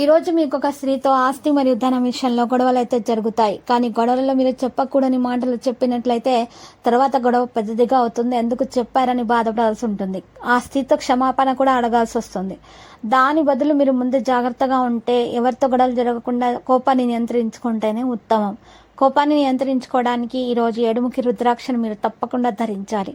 ఈ రోజు మీకు ఒక స్త్రీతో ఆస్తి మరియు ధనం విషయంలో గొడవలు అయితే జరుగుతాయి. కానీ గొడవలలో మీరు చెప్పకూడని మాటలు చెప్పినట్లయితే తర్వాత గొడవ పెద్దదిగా అవుతుంది. ఎందుకు చెప్పారని బాధపడాల్సి ఉంటుంది. ఆ స్త్రీతో క్షమాపణ కూడా అడగాల్సి వస్తుంది. దాని బదులు మీరు ముందు జాగ్రత్తగా ఉంటే ఎవరితో గొడవలు జరగకుండా కోపాన్ని నియంత్రించుకుంటేనే ఉత్తమం. కోపాన్ని నియంత్రించుకోవడానికి ఈరోజు ఏడుముఖి రుద్రాక్షను మీరు తప్పకుండా ధరించాలి.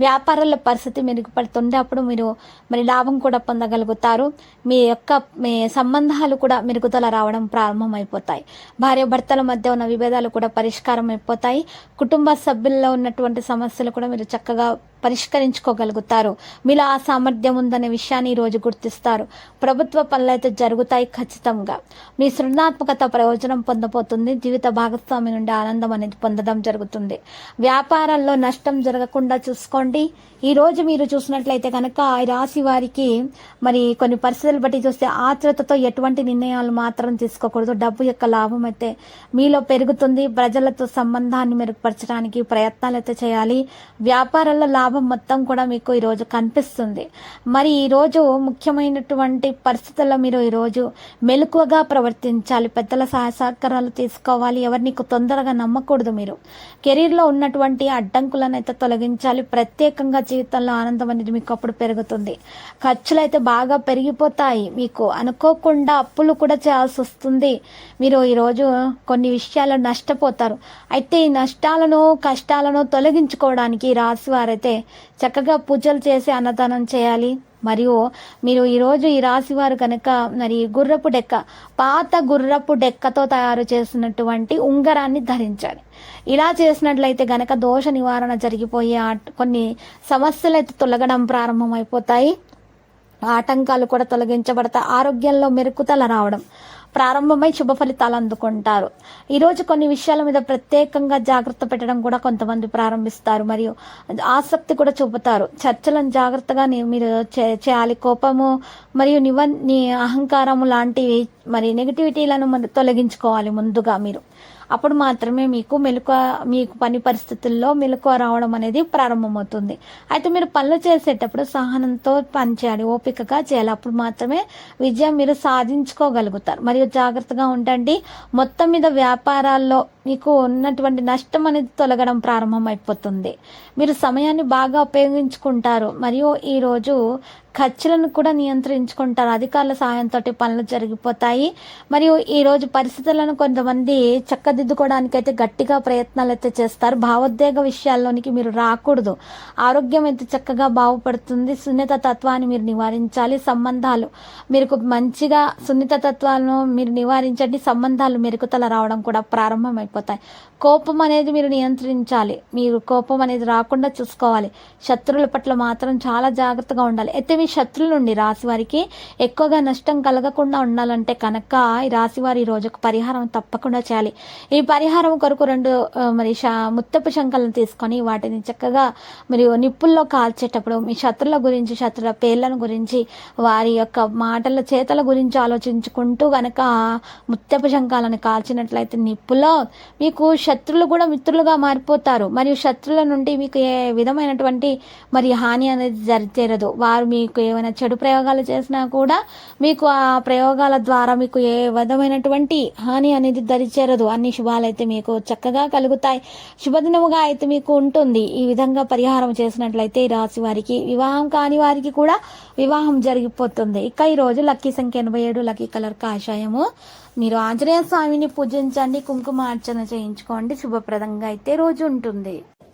వ్యాపారాల పరిస్థితి మెరుగుపడుతుండే అప్పుడు మీరు మరి లాభం కూడా పొందగలుగుతారు. మీ యొక్క మీ సంబంధాలు కూడా మెరుగుదల రావడం ప్రారంభమైపోతాయి. భార్య భర్తల మధ్య ఉన్న విభేదాలు కూడా పరిష్కారం అయిపోతాయి కుటుంబ సభ్యుల్లో ఉన్నటువంటి సమస్యలు కూడా మీరు చక్కగా పరిష్కరించుకోగలుగుతారు. మీలో ఆ సామర్థ్యం ఉందనే విషయాన్ని ఈరోజు గుర్తిస్తారు. ప్రభుత్వ పనులు అయితే జరుగుతాయి ఖచ్చితంగా. మీ సృజనాత్మకత ప్రయోజనం పొందబోతుంది. జీవిత భాగస్వామి నుండి ఆనందం అనేది పొందడం జరుగుతుంది. వ్యాపారాల్లో నష్టం జరగకుండా చూసుకోండి. ఈ రోజు మీరు చూసినట్లయితే కనుక ఈ రాశి వారికి మరి కొన్ని పరిస్థితులు బట్టి చూస్తే ఆతృతతో ఎటువంటి నిర్ణయాలు మాత్రం తీసుకోకూడదు. డబ్బు యొక్క లాభం అయితే మీలో పెరుగుతుంది. ప్రజలతో సంబంధాన్ని మెరుగుపరచడానికి ప్రయత్నాలు అయితే చేయాలి. వ్యాపారాల్లో లాభం లాభం మొత్తం కూడా మీకు ఈరోజు కనిపిస్తుంది. మరి ఈరోజు ముఖ్యమైనటువంటి పరిస్థితుల్లో మీరు ఈరోజు మెలకువగా ప్రవర్తించాలి పెద్దల సహాయ సహకారాలు తీసుకోవాలి ఎవరిని తొందరగా నమ్మకూడదు మీరు. కెరీర్లో ఉన్నటువంటి అడ్డంకులను అయితే తొలగించాలి ప్రత్యేకంగా జీవితంలో ఆనందం అనేది మీకు అప్పుడు పెరుగుతుంది. ఖర్చులు అయితే బాగా పెరిగిపోతాయి మీకు. అనుకోకుండా అప్పులు కూడా చేయాల్సి వస్తుంది. మీరు ఈరోజు కొన్ని విషయాలు నష్టపోతారు. అయితే ఈ నష్టాలను కష్టాలను తొలగించుకోవడానికి ఈ రాశి వారైతే చక్కగా పూజలు చేసి అన్నదానం చేయాలి. మరియు మీరు ఈరోజు ఈ రాశి వారు కనుక మరి గుర్రపు డెక్క పాత గుర్రపు డెక్కతో తయారు చేసినటువంటి ఉంగరాన్ని ధరించాలి. ఇలా చేసినట్లయితే గనక దోష నివారణ జరిగిపోయే కొన్ని సమస్యలు అయితే తొలగడం ప్రారంభమైపోతాయి. ఆటంకాలు కూడా తొలగించబడతాయి. ఆరోగ్యంలో మెరుకుతల రావడం ప్రారంభమై శుభ ఫలితాలు అందుకుంటారు. ఈరోజు కొన్ని విషయాల మీద ప్రత్యేకంగా జాగ్రత్త పెట్టడం కూడా కొంతమంది ప్రారంభిస్తారు. మరియు ఆసక్తి కూడా చూపుతారు. చర్చలను జాగ్రత్తగా మీరు చే- చేయాలి. కోపము మరియు నివ అహంకారము లాంటివి మరి నెగిటివిటీలను మరి తొలగించుకోవాలి ముందుగా మీరు. అప్పుడు మాత్రమే మీకు మెలకువ మీకు పని పరిస్థితుల్లో మెలకువ రావడం అనేది ప్రారంభమవుతుంది. అయితే మీరు పనులు చేసేటప్పుడు సహనంతో పనిచేయాలి ఓపికగా చేయాలి. అప్పుడు మాత్రమే విజయం మీరు సాధించుకోగలుగుతారు. మరియు జాగ్రత్తగా ఉండండి. మొత్తం మీద వ్యాపారాల్లో మీకు ఉన్నటువంటి నష్టం అనేది తొలగడం ప్రారంభమైపోతుంది. మీరు సమయాన్ని బాగా ఉపయోగించుకుంటారు. మరియు ఈరోజు ఖర్చులను కూడా నియంత్రించుకుంటారు. అధికారుల సహాయంతో పనులు జరిగిపోతాయి. మరియు ఈ రోజు పరిస్థితులను కొంతమంది చక్కదిద్దుకోవడానికి అయితే గట్టిగా ప్రయత్నాలు అయితే చేస్తారు. భావోద్వేగ విషయాల్లోనికి మీరు రాకూడదు. ఆరోగ్యం అయితే చక్కగా బాగుపడుతుంది సున్నిత తత్వాన్ని మీరు నివారించాలి. సంబంధాలు మీరు మంచిగా సున్నిత తత్వాలను మీరు నివారించండి. సంబంధాలు మెరుగుతల రావడం కూడా ప్రారంభమైపోతాయి. కోపం అనేది మీరు నియంత్రించాలి. మీరు కోపం అనేది రాకుండా చూసుకోవాలి. శత్రువుల పట్ల మాత్రం చాలా జాగ్రత్తగా ఉండాలి. అయితే మీ శత్రుల నుండి రాశి వారికి ఎక్కువగా నష్టం కలగకుండా ఉండాలంటే కనుక ఈ రాశి వారి రోజు ఒక పరిహారం తప్పకుండా చేయాలి. ఈ పరిహారం కొరకు రెండు మరి శ- ముత్తపు శంఖలను తీసుకొని వాటిని చక్కగా మరి నిప్పుల్లో కాల్చేటప్పుడు మీ శత్రుల గురించి శత్రుల పేర్లను గురించి వారి యొక్క మాటల చేతల గురించి ఆలోచించుకుంటూ గనక ముత్తపు శంఖాలను కాల్చినట్లయితే నిప్పులో మీకు శత్రులు కూడా మిత్రులుగా మారిపోతారు. మరియు శత్రుల నుండి మీకు ఏ విధమైనటువంటి మరి హాని అనేది జరిచేరదు వారు మీకు ఏమైనా చెడు ప్రయోగాలు చేసినా కూడా మీకు ఆ ప్రయోగాల ద్వారా మీకు ఏ విధమైనటువంటి హాని అనేది దరిచేరదు. అన్ని శుభాలైతే మీకు చక్కగా కలుగుతాయి. శుభదినముగా అయితే మీకు ఉంటుంది. ఈ విధంగా పరిహారం చేసినట్లయితే ఈ రాశి వారికి వివాహం కాని వారికి కూడా వివాహం జరిగిపోతుంది. ఇక ఈ రోజు లక్కీ సంఖ్య ఎనభై ఏడు లక్కీ కలర్ కాషాయము. మీరు ఆంజనేయ స్వామిని పూజించండి కుంకుమార్చన చేయించుకోండి. శుభప్రదంగా అయితే రోజు ఉంటుంది.